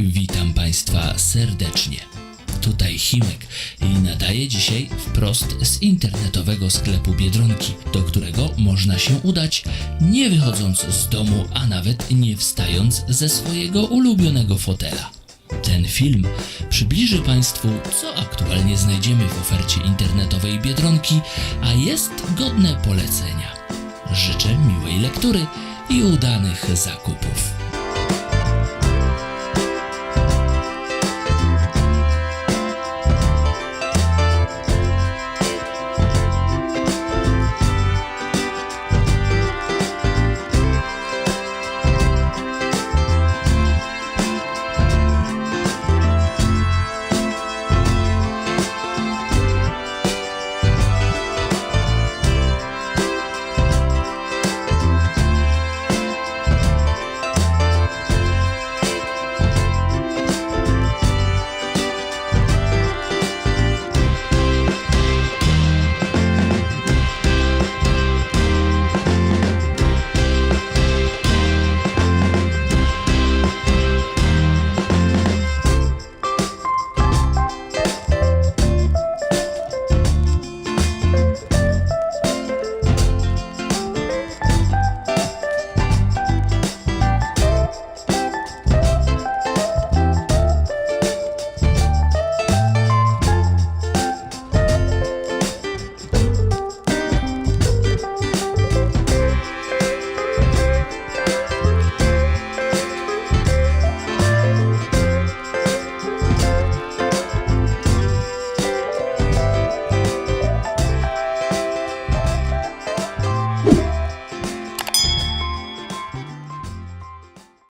Witam Państwa serdecznie. Tutaj Chimek i nadaję dzisiaj wprost z internetowego sklepu Biedronki, do którego można się udać nie wychodząc z domu, a nawet nie wstając ze swojego ulubionego fotela. Ten film przybliży Państwu, co aktualnie znajdziemy w ofercie internetowej Biedronki, a jest godne polecenia. Życzę miłej lektury i udanych zakupów.